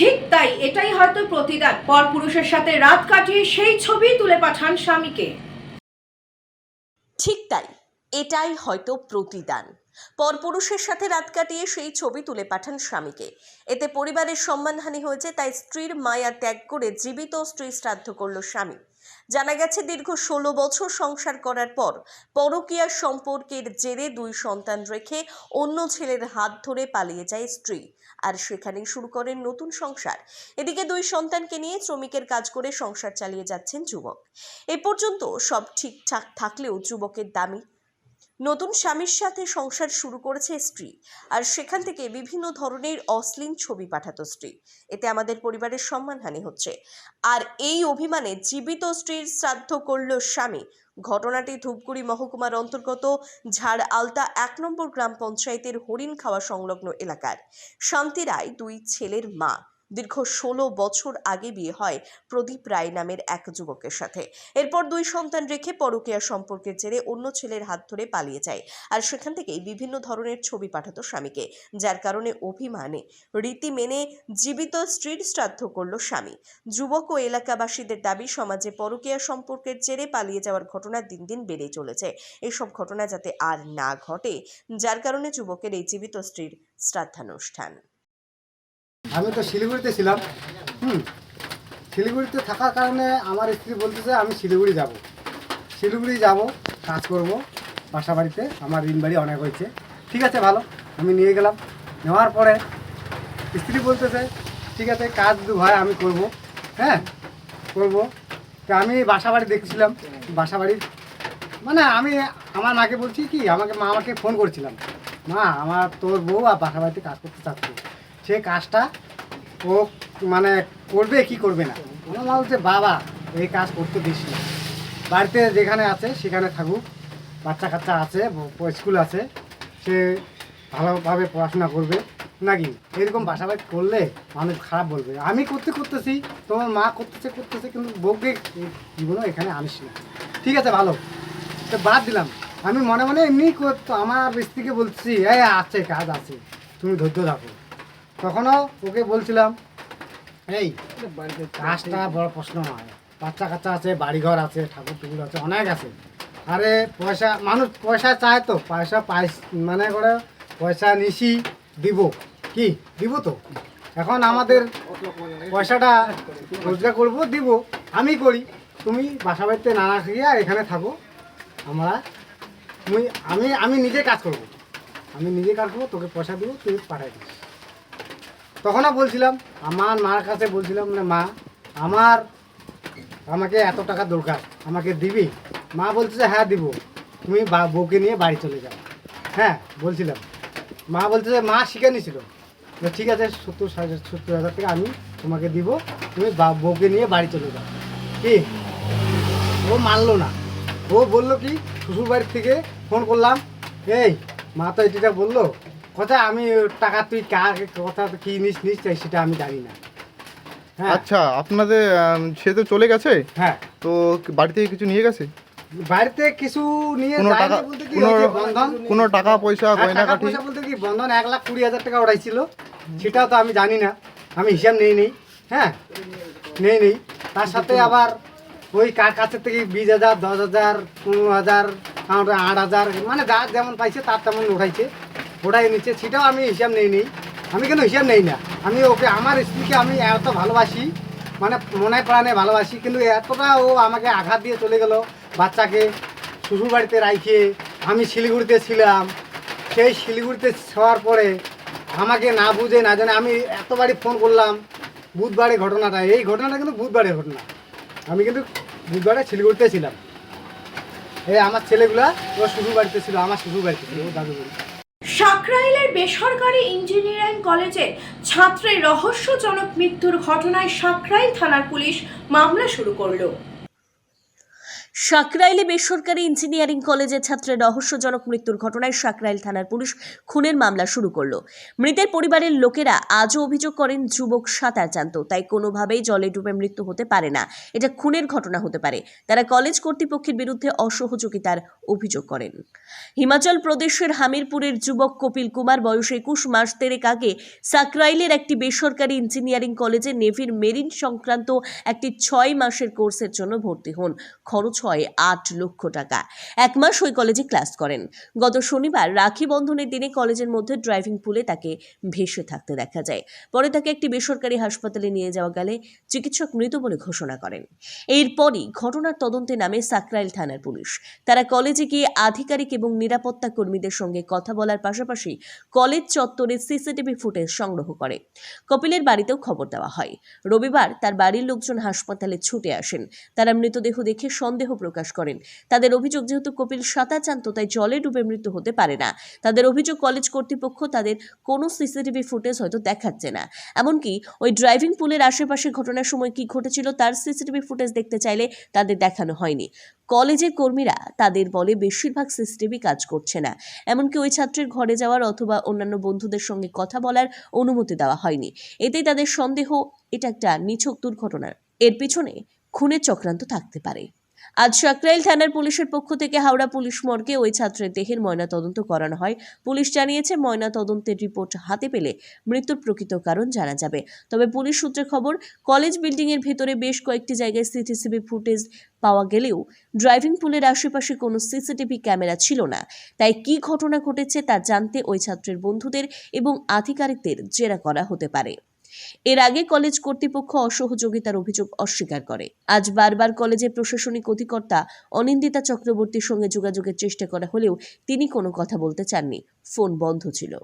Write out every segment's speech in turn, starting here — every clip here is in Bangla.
ঠিক তাই এটাই হয়তো প্রতিদান। পর পুরুষের সাথে রাত কাটিয়ে সেই ছবি তুলে পাঠান স্বামীকে। ঠিক তাই, এটাই হয়তো প্রতিদান। পরপুরুষের সাথে রাত কাটিয়ে সেই ছবি তুলে পাঠান স্বামীকে। এতে পরিবারের সম্মানহানি হয়েছে, তাই স্ত্রীর মায়া ত্যাগ করে জীবিত স্ত্রী শ্রাদ্ধ করল স্বামী। জানা গেছে, দীর্ঘ ষোলো বছর সংসার করার পর পরকীয়া সম্পর্কের জেরে দুই সন্তান রেখে অন্য ছেলের হাত ধরে পালিয়ে যায় স্ত্রী। আর সেখানেই শুরু করেন নতুন সংসার। এদিকে দুই সন্তানকে নিয়ে শ্রমিকের কাজ করে সংসার চালিয়ে যাচ্ছেন যুবক। এ পর্যন্ত সব ঠিকঠাক থাকলেও যুবকের দামি নতুন স্বামীর সাথে সংসার শুরু করেছে স্ত্রী। আর সেখান থেকে বিভিন্ন ধরনের অশ্লীল ছবি পাঠাতো স্ত্রী। এতে আমাদের পরিবারের সম্মানহানি হচ্ছে। আর এই অভিমানে জীবিত স্ত্রীর শ্রাদ্ধ করল স্বামী। ঘটনাটি ধূপগুড়ি মহকুমার অন্তর্গত ঝাড় আলতা এক নম্বর গ্রাম পঞ্চায়েতের হরিণ খাওয়া সংলগ্ন এলাকার। শান্তি রায় দুই ছেলের মা। দীর্ঘ ষোলো বছর আগে বিয়ে হয় প্রদীপ রায় নামের এক যুবকের সাথে। এরপর দুই সন্তান রেখে পরকীয়া সম্পর্কের জেরে অন্য ছেলের হাত ধরে পালিয়ে যায় আর সেখান থেকেই বিভিন্ন ধরনের ছবি পাঠাতো স্বামীকে, যার কারণে অভিমানে রীতি মেনে জীবিত স্ত্রীর শ্রাদ্ধ করল স্বামী। যুবক ও এলাকাবাসীদের দাবি, সমাজে পরকীয়া সম্পর্কের জেরে পালিয়ে যাওয়ার ঘটনা দিন দিন বেড়ে চলেছে। এসব ঘটনা যাতে আর না ঘটে, যার কারণে যুবকের এই জীবিত স্ত্রীর শ্রাদ্ধানুষ্ঠান। আমি তো শিলিগুড়িতে ছিলাম। হুম। শিলিগুড়িতে থাকার কারণে আমার স্ত্রী বলতেছে, আমি শিলিগুড়ি যাব। শিলিগুড়ি যাব, কাজ করব, বাসা বাড়িতে। আমার ঋণ বাড়ি অনেক হয়েছে। ঠিক আছে, ভালো, আমি নিয়ে গেলাম। নেওয়ার পরে স্ত্রী বলতেছে, ঠিক আছে, কাজ দু ভাই আমি করব। হ্যাঁ করব। তা আমি বাসা বাড়ি দেখছিলাম। বাসা বাড়ির মানে আমি আমার মাকে বলছি কি, আমাকে মা আমাকে ফোন করছিলাম। মা, আমার তোর বউ আর বাসা বাড়িতে কাজ করতে চাচ্ছে সে কাজটা ও মানে করবে, কি করবে না। আমার মা বলছে বাবা, এই কাজ করতে দিস না। বাড়িতে যেখানে আছে, সেখানে থাকুক। বাচ্চা কাচ্চা আছে স্কুল আছে, সে ভালোভাবে পড়াশোনা করবে, নাকি? এরকম বাসা বাড়ি করলে মানুষ খারাপ বলবে। আমি করতে করতেছি, তোমার মা করতেছে করতেছে, কিন্তু বউকে জীবনও এখানে আনিস না। ঠিক আছে, ভালো। তো বাদ দিলাম। আমি মনে মনে এমনি আমার স্ত্রীকে বলছি, এই আছে কাজ আছে। তুমি ধৈর্য রাখো তখনও ওকে বলছিলাম এই কাজটা বড় প্রশ্ন নয়। বাচ্চা কাচ্চা আছে বাড়িঘর আছে ঠাকুর টুকুর আছে অনেক আছে। আরে পয়সা মানুষ পয়সা চায় তো পয়সা পাই মানে করে পয়সা নিশি দিব। কি? দিব তো। এখন আমাদের পয়সাটা রোজগার করব দিব। আমি করি। তুমি বাসা বাড়িতে নানা খেয়ে এখানে থাকো। আমরা তুমি আমি আমি নিজে কাজ করব। আমি নিজে কাজ করব তোকে পয়সা দিব তুই পাঠাই দিস। তখনও বলছিলাম আমার মার কাছে বলছিলাম না মা আমার আমাকে এত টাকা দরকার আমাকে দিবি? মা বলছে যে, হ্যাঁ দিব। তুমি বউকে নিয়ে বাড়ি চলে যাও। হ্যাঁ বলছিলাম। মা বলছে যে মা শিখে নিয়েছিল। যে, ঠিক আছে সত্তর সত্তর হাজার টাকা আমি তোমাকে দিব তুমি বউকে নিয়ে বাড়ি চলে যাও। কি? ও মানলো না। ও বলল কি শ্বশুর বাড়ির থেকে ফোন করলাম এই মা তো এটা বলল কথা আমি টাকা তুই কার কথা কি নিস নিস সেটা আমি জানি না। হ্যাঁ। আচ্ছা আপনাদের সে তো চলে গেছে? হ্যাঁ। তো বাড়ি থেকে কিছু নিয়ে গেছে? বাড়িতে কিছু নিয়ে কোনো টাকা কোনো বন্ধন? কোনো টাকা পয়সা হ্যাঁ, টাকা পয়সা বলতে কি বন্ধন এক লাখ কুড়ি হাজার টাকা উঠাইছিল সেটাও তো আমি জানি না। আমি হিসাব নেই নেই। হ্যাঁ নেই নেই। তার সাথে আবার ওই কার কাছের থেকে বিশ হাজার দশ হাজার পনেরো হাজার আট হাজার মানে যার যেমন পাইছে তার তেমন উঠাইছে ওটাই নিচ্ছে সেটাও আমি হিসাব নেই নেই। আমি কিন্তু হিসাব নেই না। আমি ওকে, আমার স্ত্রীকে আমি এত ভালোবাসি মানে মনে প্রাণে ভালোবাসি, কিন্তু এতটা ও আমাকে আঘাত দিয়ে চলে গেল বাচ্চাকে শ্বশুর বাড়িতে রাইখে। আমি শিলিগুড়িতে ছিলাম। সেই শিলিগুড়িতে ছোঁয়ার পরে আমাকে না বুঝে, না জানে আমি এতবারই ফোন করলাম, বুধবারে ঘটনাটা। এই ঘটনাটা কিন্তু বুধবারের ঘটনা। আমি কিন্তু বুধবারে শিলিগুড়িতে ছিলাম। এই আমার ছেলেগুলা ও শ্বশুর বাড়িতে ছিল, আমার শ্বশুর বাড়িতে ছিল ও দাদু সাকরাইলের বেসরকারি ইঞ্জিনিয়ারিং কলেজে ছাত্রের রহস্যজনক মৃত্যুর ঘটনায় সাকরাইল থানার পুলিশ মামলা শুরু করল। সাকরাইলে বেসরকারি ইঞ্জিনিয়ারিং কলেজের ছাত্রের রহস্যজনক মৃত্যুর ঘটনায় সাকরাইল থানার পুলিশ খুনের মামলা শুরু করল। মৃতের পরিবারের লোকেরা আজও অভিযোগ করেন, যুবক সাঁতার জানত, তাই কোনোভাবেই জলে ডুবে মৃত্যু হতে পারে না। এটা খুনের ঘটনা হতে পারে। তারা কলেজ কর্তৃপক্ষের বিরুদ্ধে অসহযোগিতার অভিযোগ করেন। হিমাচল প্রদেশের হামিরপুরের যুবক কপিল কুমার বয়স একুশ মাস তেরেক আগে সাকরাইলের একটি বেসরকারি ইঞ্জিনিয়ারিং কলেজে নেভির মেরিন সংক্রান্ত একটি ছয় মাসের কোর্সের জন্য ভর্তি হন। খরচ হয় আট লক্ষ টাকা। এক মাস ওই কলেজে ক্লাস করেন। গত শনিবার রাখি বন্ধনের দিনে কলেজের মধ্যে ড্রাইভিং পুলে তাকে ভেসে থাকতে দেখা যায়। পরে তাকে একটি বেসরকারি হাসপাতালে নিয়ে যাওয়া গেলে চিকিৎসক মৃত বলে ঘোষণা করেন। এরপরই ঘটনার তদন্তে নামে সাকরাইল থানার পুলিশ। তারা কলেজে গিয়ে আধিকারিক এবং নিরাপত্তা কর্মীদের সঙ্গে কথা বলার পাশাপাশি কলেজ চত্বরে সিসিটিভি ফুটেজ সংগ্রহ করে। কপিলের বাড়িতেও খবর দেওয়া হয়। রবিবার তার বাড়ির লোকজন হাসপাতালে ছুটে আসেন। তারা মৃতদেহ দেখে সন্দেহ প্রকাশ করেন। তাদের অভিযোগ যেহেতু কপিল সাঁতার জানত তাই জলে ডুবে মৃত্যু হতে পারে না। তাদের অভিযোগ, কলেজ কর্তৃপক্ষ তাদের কোনো সিসিটিভি ফুটেজ হয়তো দেখাচ্ছে না। এমনকি ওই ড্রাইভিং পুলের আশেপাশে ঘটনার সময় কি ঘটেছিল তার সিসিটিভি ফুটেজ দেখতে চাইলে তাদের দেখানো হয়নি। কলেজের কর্মীরা তাদের বলে বেশিরভাগ সিসিটিভি কাজ করছে না। এমনকি ওই ছাত্রের ঘরে যাওয়ার অথবা অন্যান্য বন্ধুদের সঙ্গে কথা বলার অনুমতি দেওয়া হয়নি। এতেই তাদের সন্দেহ, এটা একটা নিছক দুর্ঘটনা। এর পিছনে খুনের চক্রান্ত থাকতে পারে। আজ সাকরাইল থানার পুলিশের পক্ষ থেকে হাওড়া পুলিশ মর্গে ওই ছাত্রের দেহের ময়না তদন্ত করানো হয়। পুলিশ জানিয়েছে ময়না তদন্তের রিপোর্ট হাতে পেলে মৃত্যুর প্রকৃত কারণ জানা যাবে। তবে পুলিশ সূত্রে খবর, কলেজ বিল্ডিং এর ভেতরে বেশ কয়েকটি জায়গায় সিসিটিভি ফুটেজ পাওয়া গেলেও ড্রাইভিং পুলের আশেপাশে কোনো সিসিটিভি ক্যামেরা ছিল না। তাই কি ঘটনা ঘটেছে তা জানতে ওই ছাত্রের বন্ধুদের এবং আধিকারিকদের জেরা করা হতে পারে। এর আগে কলেজ কর্তৃপক্ষ অসহযোগিতার অভিযোগ অস্বীকার করে। আজ বারবার কলেজের প্রশাসনিক অধিকর্তা অনিন্দিতা চক্রবর্তীর সঙ্গে যোগাযোগের চেষ্টা করা হলেও তিনি কোনো কথা বলতে চাননি। ফোন বন্ধ ছিল।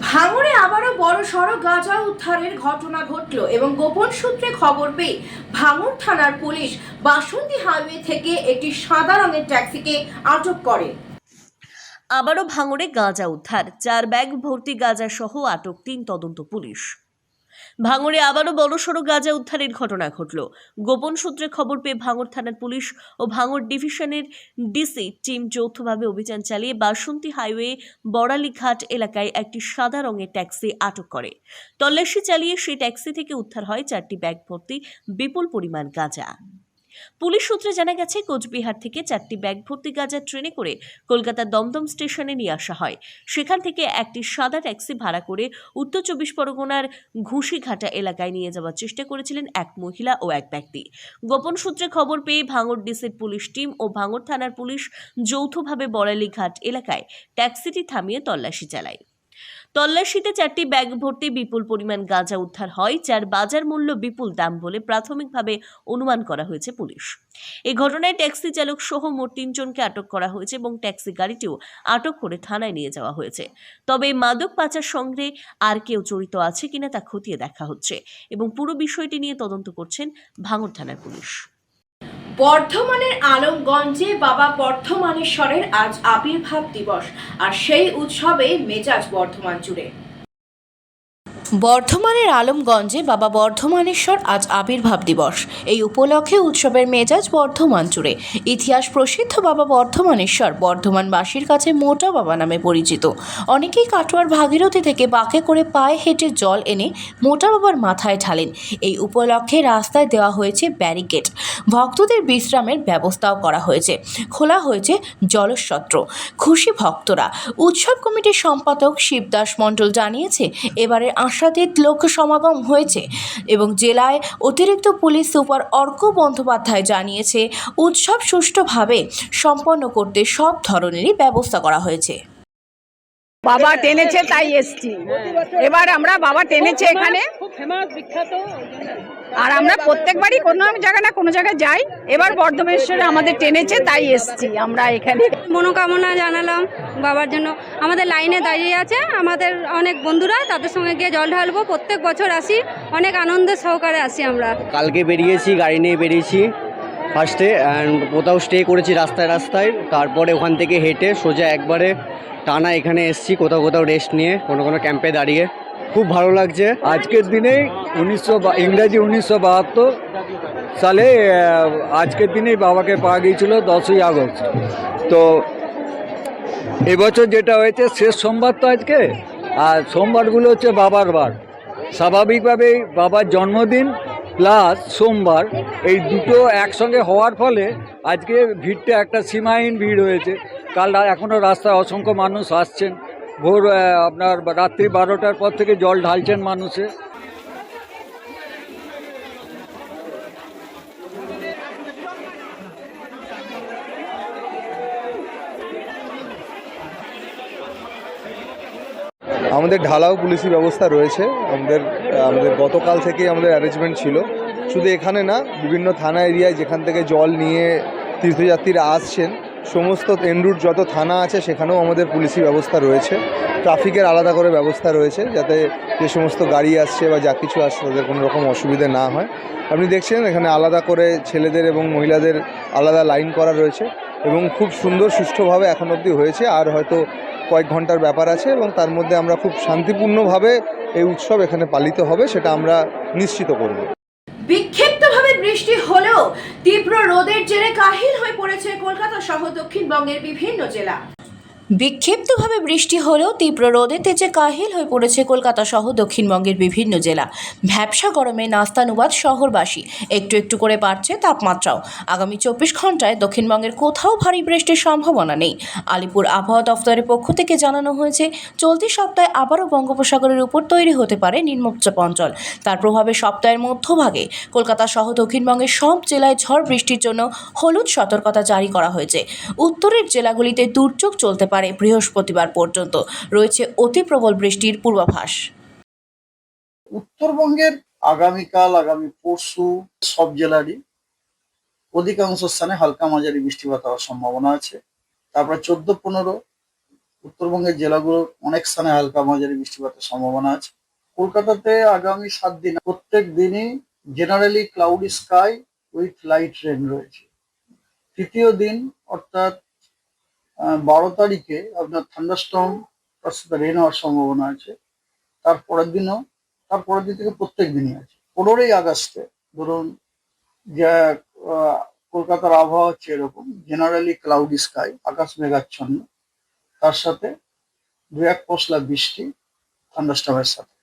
ভাঙড়ে আবারও বড় সড়ো গাঁজা উদ্ধারের ঘটনা ঘটল এবং গোপন সূত্রে খবর পেয়ে ভাঙড় থানার পুলিশ বাসন্তী হাইওয়ে থেকে একটি সাদা রঙের ট্যাক্সিকে আটক করে। আবারও ভাঙড়ে গাঁজা উদ্ধার। চার ব্যাগ ভর্তি গাঁজা সহ আটক তিন তদন্ত পুলিশ। ভাঙড়ে আবারও বড়সড় গাঁজা উদ্ধারের ঘটনা ঘটল। গোপন সূত্রে খবর পেয়ে ভাঙড় থানার পুলিশ ও ভাঙড় ডিভিশনের ডিসি টিম যৌথভাবে অভিযান চালিয়ে বাসন্তী হাইওয়ে বড়ালিঘাট এলাকায় একটি সাদা রঙের ট্যাক্সি আটক করে। তল্লাশি চালিয়ে সেই ট্যাক্সি থেকে উদ্ধার হয় চারটি ব্যাগ ভর্তি বিপুল পরিমাণ গাঁজা। পুলিশ সূত্রে জানা গেছে, কোচবিহার থেকে চারটি ব্যাগ ভর্তি গাঁজা ট্রেনে করে কলকাতার দমদম স্টেশনে নিয়ে আসা হয়। সেখান থেকে একটি সাদা ট্যাক্সি ভাড়া করে উত্তর চব্বিশ পরগনার ঘুষিঘাটা এলাকায় নিয়ে যাওয়ার চেষ্টা করেছিলেন এক মহিলা ও এক ব্যক্তি। গোপন সূত্রে খবর পেয়ে ভাঙড় ডিসির পুলিশ টিম ও ভাঙড় থানার পুলিশ যৌথভাবে বড়ালীঘাট এলাকায় ট্যাক্সিটি থামিয়ে তল্লাশি চালায়। তল্লাশিতে চারটি ব্যাগ ভর্তি বিপুল পরিমাণ গাঁজা উদ্ধার হয়, যার বাজার মূল্য বিপুল দাম বলে প্রাথমিকভাবে অনুমান করা হয়েছে পুলিশ। এই ঘটনায় ট্যাক্সি চালক সহ মোট তিনজনকে আটক করা হয়েছে এবং ট্যাক্সি গাড়িটিও আটক করে থানায় নিয়ে যাওয়া হয়েছে। তবে মাদক পাচার সঙ্গে আর কেউ জড়িত আছে কিনা তা খতিয়ে দেখা হচ্ছে এবং পুরো বিষয়টি নিয়ে তদন্ত করছেন ভাঙড় থানার পুলিশ। বর্ধমানের আলমগঞ্জে বাবা বর্ধমানেশ্বরের আজ আবির্ভাব দিবস আর সেই উৎসবে মেজাজ বর্ধমান জুড়ে। বর্ধমানের আলমগঞ্জে বাবা বর্ধমানেশ্বর আজ আবির্ভাব দিবস। এই উপলক্ষে উৎসবের মেজাজ বর্ধমান জুড়ে। ইতিহাস প্রসিদ্ধ বাবা বর্ধমানেশ্বর বর্ধমানবাসীর কাছে মোটা বাবা নামে পরিচিত। অনেকেই কাটোয়ার ভাগীরথী থেকে বাঁকে করে পায়ে হেঁটে জল এনে মোটা বাবার মাথায় ঢালেন। এই উপলক্ষে রাস্তায় দেওয়া হয়েছে ব্যারিকেড। ভক্তদের বিশ্রামের ব্যবস্থাও করা হয়েছে। খোলা হয়েছে জলসত্র। খুশি ভক্তরা। উৎসব কমিটির সম্পাদক শিবদাস মণ্ডল জানিয়েছে এবারে আশাতীত লোক সমাগম হয়েছে এবং জেলায় অতিরিক্ত পুলিশ সুপার অর্ক বন্দ্যোপাধ্যায় জানিয়েছে উৎসব সুষ্ঠুভাবে সম্পন্ন করতে সব ধরনেরই ব্যবস্থা করা হয়েছে। বাবা টেনেছে তাই এসছি। এবার আমরা বাবা টেনেছে এখানে। আর আমরা প্রত্যেকবারই কোনো জায়গায় না কোনো জায়গায় যাই। এবার বর্ধমেশ্বরে আমাদের টেনেছে তাই এসছি আমরা এখানে। মনোকামনা জানালাম বাবার জন্য। আমাদের লাইনে দাঁড়িয়ে আছে আমাদের অনেক বন্ধুরা তাদের সঙ্গে গিয়ে জল ঢালবো। প্রত্যেক বছর আসি অনেক আনন্দ সহকারে আসি আমরা। কালকে বেরিয়েছি গাড়ি নিয়ে বেরিয়েছি ফার্স্টে অ্যান্ড কোথাও স্টে করেছি রাস্তায় রাস্তায়। তারপরে ওখান থেকে হেঁটে সোজা একবারে টানা এখানে এসছি কোথাও কোথাও রেস্ট নিয়ে কোনো কোনো ক্যাম্পে দাঁড়িয়ে। খুব ভালো লাগছে। আজকের দিনে উনিশশো ইংরাজি উনিশশো বাহাত্তর সালে আজকের দিনেই বাবাকে পাওয়া গিয়েছিল দশই আগস্ট। তো এবছর যেটা হয়েছে, শেষ সোমবার তো আজকে, আর সোমবারগুলো হচ্ছে বাবার বার। স্বাভাবিকভাবেই বাবার জন্মদিন প্লাস সোমবার, এই দুটো একসঙ্গে হওয়ার ফলে আজকে ভিড়টা একটা সীমাহীন ভিড় হয়েছে। কাল এখনও রাস্তায় অসংখ্য মানুষ আসছেন। ভোর আপনার রাত্রি বারোটার পর থেকে জল ঢালছেন মানুষে। আমাদের ঢালাও পুলিশি ব্যবস্থা রয়েছে। আমাদের আমাদের গতকাল থেকেই আমাদের অ্যারেঞ্জমেন্ট ছিল। শুধু এখানে না, বিভিন্ন থানা এরিয়ায় যেখান থেকে জল নিয়ে তীর্থযাত্রীরা আসছেন সমস্ত এনরুট যত থানা আছে, সেখানেও আমাদের পুলিশি ব্যবস্থা রয়েছে। ট্রাফিকের আলাদা করে ব্যবস্থা রয়েছে, যাতে যে সমস্ত গাড়ি আসছে বা যা কিছু আসছে, তাদের কোনো রকম অসুবিধে না হয়। আপনি দেখছেন, এখানে আলাদা করে ছেলেদের এবং মহিলাদের আলাদা লাইন করা রয়েছে এবং খুব সুন্দর সুষ্ঠুভাবে এখন অবধি হয়েছে। আর হয়তো কয়েক ঘণ্টার ব্যাপার আছে এবং তার মধ্যে আমরা খুব শান্তিপূর্ণভাবে এই উৎসব এখানে পালিত হবে, সেটা আমরা নিশ্চিত করব। বিক্ষিপ্তভাবে বৃষ্টি হলেও তীব্র রোদের জেরে কাহিল হয়ে পড়েছে কলকাতা সহ দক্ষিণবঙ্গের বিভিন্ন জেলা। বিক্ষিপ্তভাবে বৃষ্টি হলেও তীব্র রোদে তেজে কাহিল হয়ে পড়েছে কলকাতা সহ দক্ষিণবঙ্গের বিভিন্ন জেলা। ভ্যাবসা গরমে নাস্তানুবাদ শহরবাসী। একটু একটু করে বাড়ছে তাপমাত্রাও। আগামী চব্বিশ ঘন্টায় দক্ষিণবঙ্গের কোথাও ভারী বৃষ্টির সম্ভাবনা নেই। আলিপুর আবহাওয়া দফতরের পক্ষ থেকে জানানো হয়েছে, চলতি সপ্তাহে আবারও বঙ্গোপসাগরের উপর তৈরি হতে পারে নিম্নচাপ অঞ্চল। তার প্রভাবে সপ্তাহের মধ্যভাগে কলকাতা সহ দক্ষিণবঙ্গের সব জেলায় ঝড় বৃষ্টির জন্য হলুদ সতর্কতা জারি করা হয়েছে। উত্তরের জেলাগুলিতে দুর্যোগ চলতে পারে। বৃহস্পতিবার পর্যন্ত। রয়েছে অতি প্রবল বৃষ্টির পূর্বাভাস। উত্তরবঙ্গের আগামীকাল, আগামী পরশু সব জেলারই অধিকাংশ স্থানে হালকা মাঝারি বৃষ্টিপাত হওয়ার সম্ভাবনা আছে। তারপরে চোদ্দ, পনেরো উত্তরবঙ্গের জেলাগুলোর অনেক স্থানে হালকা মাঝারি বৃষ্টিপাতের সম্ভাবনা আছে। কলকাতাতে আগামী সাত দিন প্রত্যেক দিনই generally cloudy sky with light rain রয়েছে। তৃতীয় দিন অর্থাৎ বারো তারিখে আপনার থান্ডারস্টর্ম তার সাথে রেন হওয়ার সম্ভাবনা আছে। তারপরের দিনও তারপরের দিন থেকে প্রত্যেক দিনই আছে। পনেরোই আগস্টে ধরুন, যে কলকাতার আবহাওয়া হচ্ছে এরকম জেনারেলি ক্লাউডি স্কাই আকাশ মেঘাচ্ছন্ন। তার সাথে দু এক পশলা বৃষ্টি থান্ডারস্টর্মের সাথে।